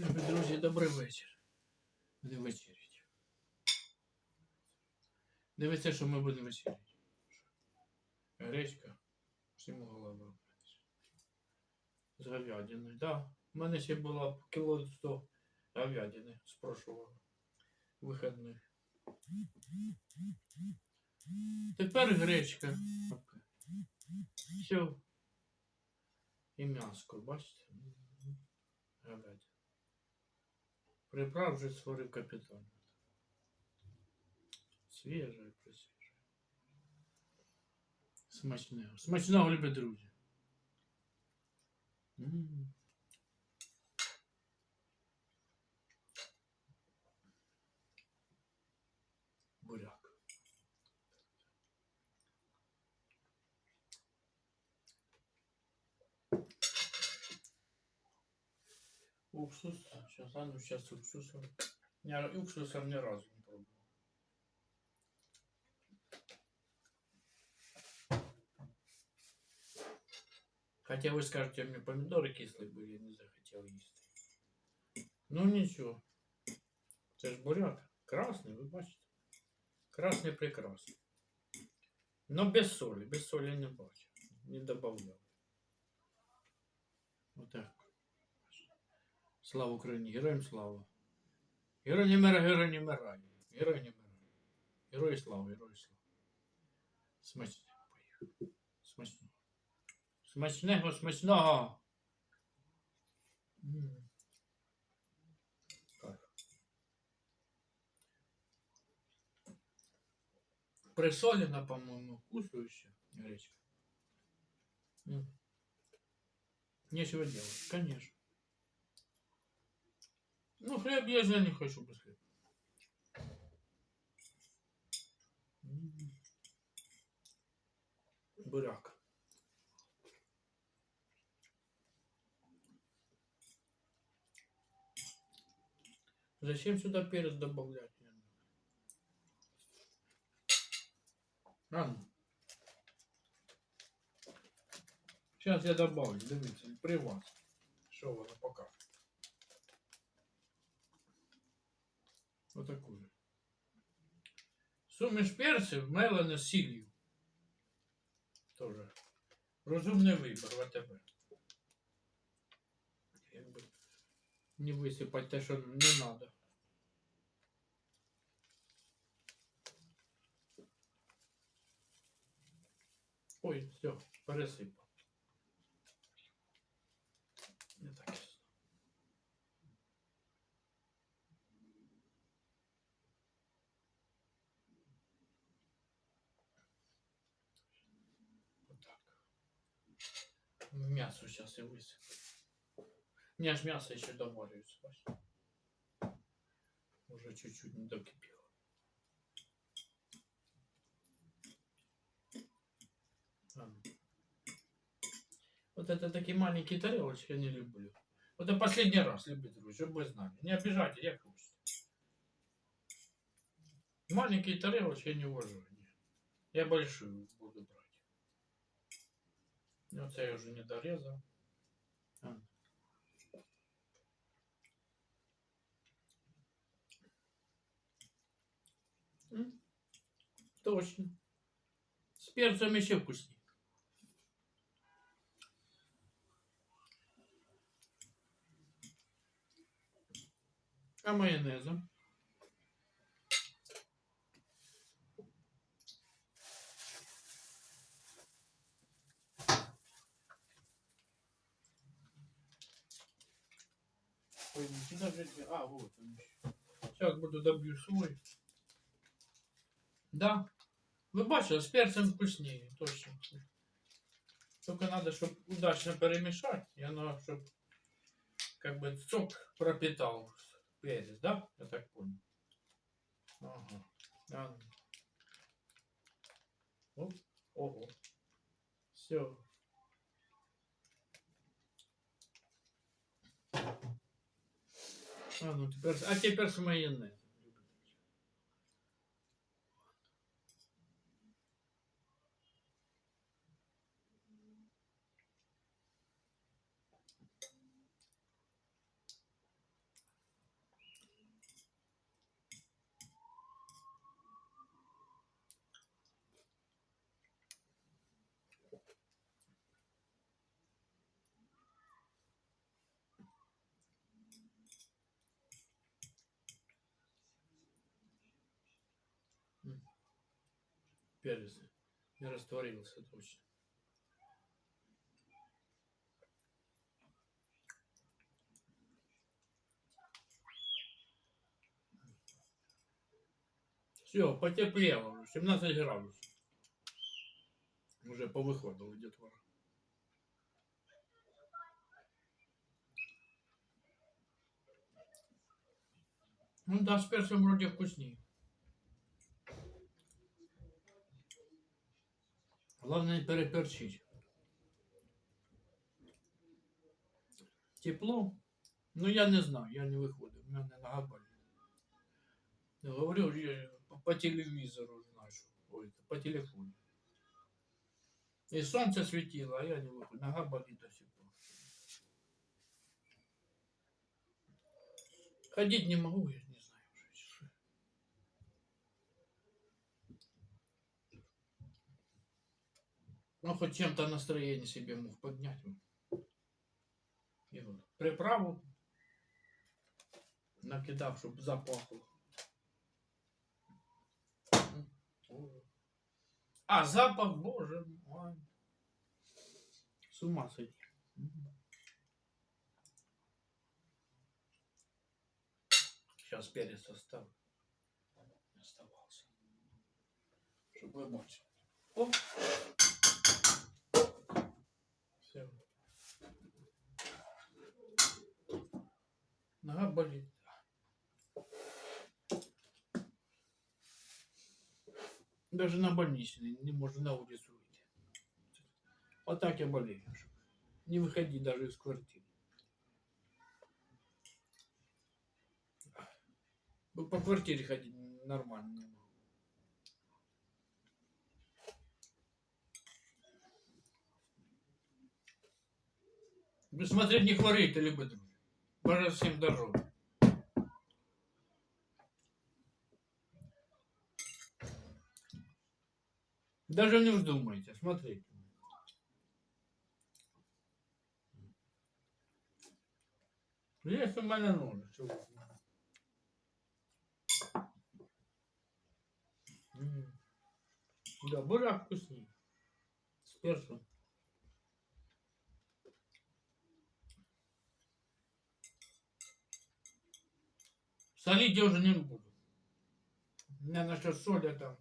Любі друзі, добрий вечір. Будемо вечеряти. Дивіться, що ми будемо вечеряти. Гречка. Всім голова. З говядиною. Да. У мене ще було кіло 100 говядини з прошлого вихідних. Тепер гречка. Все. І м'яско, бачите? Говядина. Приправ вже створив капітально. Свіже, присвіже. Смачного. Смачного, любі друзі. М. Буряк. Уксус. Сейчас, а ну сейчас уксусом. Я уксусом ни разу не пробовал. Хотя вы скажете, меня помидоры кислые были, я не захотел есть. Ну ничего. Это ж буряк. Красный, вы бачите. Красный прекрасный. Но без соли. Без соли не бачу. Не добавлял. Вот так. Слава Україні! Героям слава! Герой не мира, герой не мирає. Герой не мирає. Герої слава, герої слава. Смачне. поїхали. Смачного. Смачного, смачного. М. Кайф. Присолена, по-моему, вкусу еще гречка. М. Нечего делать, конечно. Ну, хлеб я же не хочу без хлеба. Буряк. Зачем сюда перец добавлять? Ладно. Сейчас я добавлю, дивіться, при вас. Що воно Отакую. Суміш перців мелене з сіллю. Тоже. Розумний вибір в АТБ. Якби не висипати те, що не треба. Ой, все, пересипав. Мясо сейчас и высыпаю. У меня ж мясо еще доваривается? Уже чуть-чуть не докипело. А. Вот это такие маленькие тарелочки я не люблю. Вот это последний раз, друзья, чтобы вы знали. Не обижайте, я хочу. Маленькие тарелочки я не уважаю. Я большую буду брать. Ну, це я вже не дорезав. А. М, Точно. С перцем еще вкуснее. А майонезом? Ой, не сюда же- А, вот. Сейчас буду добью свой. Да. Вы бачили, с перцем вкуснее, точно. Только надо, чтобы удачно перемешать, и оно, чтобы как бы сок пропитал перец, да? Я так понял. Ага. А. Оп. Ого. Все. Ну теперь, а теперь с майонезом. Перец не растворился точно. Все, потеплело уже, 17 градусов. Уже повыходил детвора. Ну да, с перцем вроде вкуснее. Главное не переперчить. Тепло? Ну я не знаю, я не виходив, у мене нога болить. Я говорю, я по, по телевізору знаю, що- ой, по телефону. І сонце світило, а я не виходив. Нога болить до сих пор. Ходить не могу, я Ну, хоть чем-то настроение себе мог поднять. И вот приправу накидав, чтобы запахло. А, запах, боже мой. С ума сойти. Сейчас перец оставлю. Оставался. Чтобы вы бачили. О! Все. Нога болит. Даже на больничный не можно на улицу выйти. Вот так я болею. Не выходи даже из квартиры. Ну, По квартире ходить нормально не могу. Вы смотреть не хворейте, любые друзья. Боже всем здоровья. Даже не вздумайте, смотрите. Есть у мене ножи. Да, бурак вкуснее. С перцем. Солить я уже не буду. У меня насчет соли там.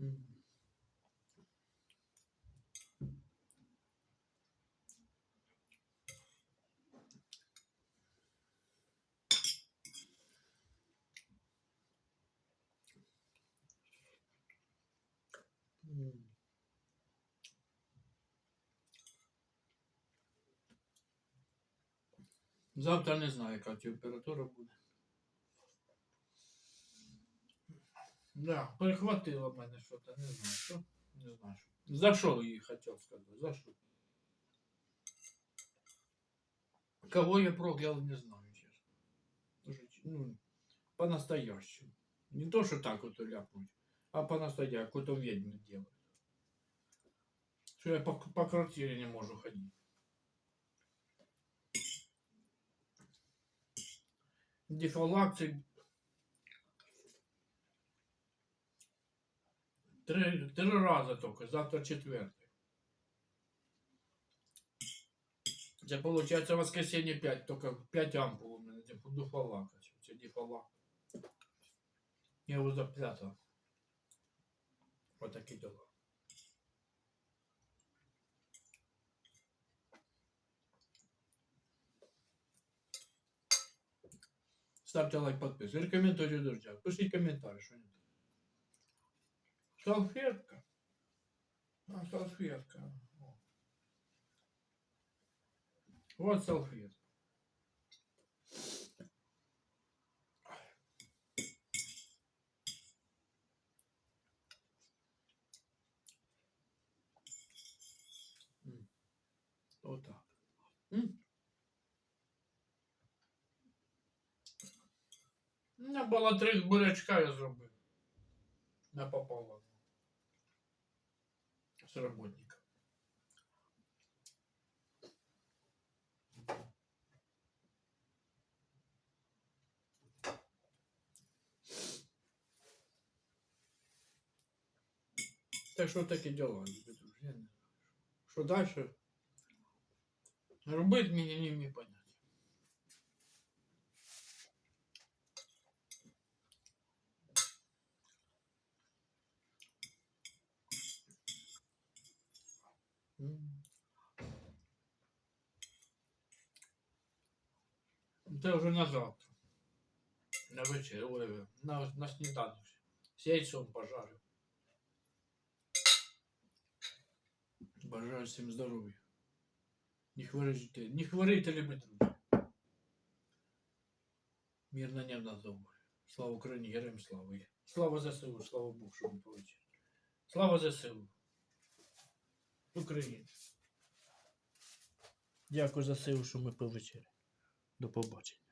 М. Завтра не знаю, яка температура буде. Да, перехватило мене що-то, не знаю, що. Не знаю, що. За що їй хотів сказати? За що? Кого я проклял, не знаю, честно. Уже, ну, по-настоящему. Не то, что так вот ляпнуть, а по-настоящему, какой-то ведьмы делать. Что я по, по квартире не могу ходить. Дефалакции. Три, три раза только, завтра четвертый. Це получается воскресенье 5, только 5 ампул у меня типа дуфалака. Це дефалак. Я его запрятал. Вот такие дела. Ставьте лайк, подписывайтесь. Рекомендуйте друзья. Пишите комментарии, что так. Салфетка. А, салфетка. Вот салфетка. Отак. У мене було три бурячка я зробив. На пополам. З роботника. Так що таке діло, друзі? Що далі? Робити мені не мені поняття. М. Це вже на завтра. На вечір, ой, на, на сніданок. З яйцом пожарив. Бажаю всім здоров'я. Не хворійте, не хворійте, любі друзі. Не на зову. Слава Україні, героям слава. Слава ЗСУ, слава Богу, що ми получили. Слава ЗСУ. Україні. Дякую за силу, що ми повечері. До побачення.